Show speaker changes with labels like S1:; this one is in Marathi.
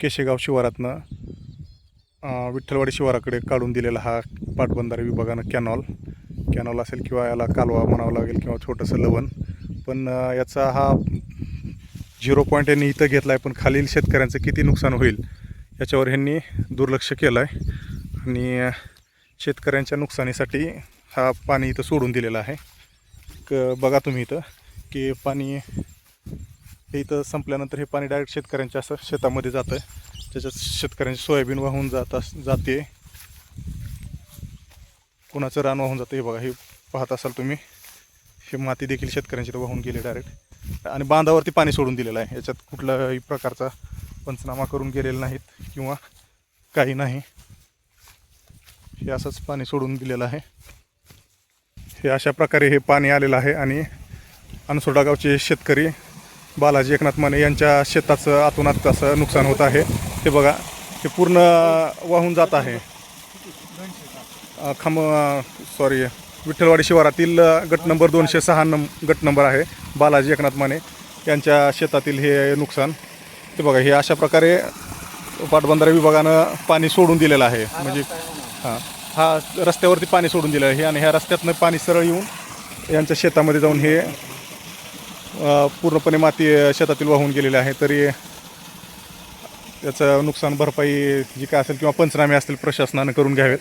S1: केशेगाव शिवारातनं विठ्ठलवाडी शिवाराकडे काढून दिलेला हा पाटबंधारे विभागानं कॅनॉल. कॅनॉल असेल किंवा याला कालवा म्हणावं लागेल किंवा छोटंसं लवण. पण याचा हा झिरो पॉईंट यांनी इथं घेतला आहे पण खालील शेतकऱ्यांचं किती नुकसान होईल याच्यावर ह्यांनी दुर्लक्ष केलं आहे आणि शेतकऱ्यांच्या नुकसानीसाठी हा पाणी इथं सोडून दिलेला आहे. क बघा तुम्ही इथं की पाणी हे इथं संपल्यानंतर हे पाणी डायरेक्ट शेतकऱ्यांच्या असं शेतामध्ये जातं त्याच्यात शेतकऱ्यांची सोयाबीन वाहून जात अस जाते. कुणाचं रान वाहून जातं हे बघा हे पाहत असाल तुम्ही. हे माती देखील शेतकऱ्यांची इथं वाहून गेली डायरेक्ट आणि बांधावरती पाणी सोडून दिलेलं आहे. याच्यात कुठल्याही प्रकारचा पंचनामा करून गेलेला नाहीत किंवा काही नाही. हे असंच पाणी सोडून दिलेलं आहे. हे अशा प्रकारे हे पाणी आलेलं आहे आणि अनसोडा गावचे शेतकरी बालाजी एकनाथ माने यांच्या शेताचं आतूनात असं नुकसान होत आहे. हे बघा हे पूर्ण वाहून जात आहे. खांब सॉरी विठ्ठलवाडी शिवारातील गट नंबर दोनशे सहा नं गट नंबर आहे बालाजी एकनाथ माने यांच्या शेतातील हे नुकसान. हे बघा हे अशा प्रकारे पाटबंधारे विभागानं पाणी सोडून दिलेलं आहे. म्हणजे हां हा रस्त्यावरती पाणी सोडून दिलेलं आहे. आणि ह्या रस्त्यातनं पाणी सरळ येऊन यांच्या शेतामध्ये जाऊन हे पूर्णपणे माती शेतातील वाहून गेलेली आहे. तरी याचं नुकसान भरपाई जी काय असेल किंवा पंचनामे असतील प्रशासनानं करून घ्यावेत.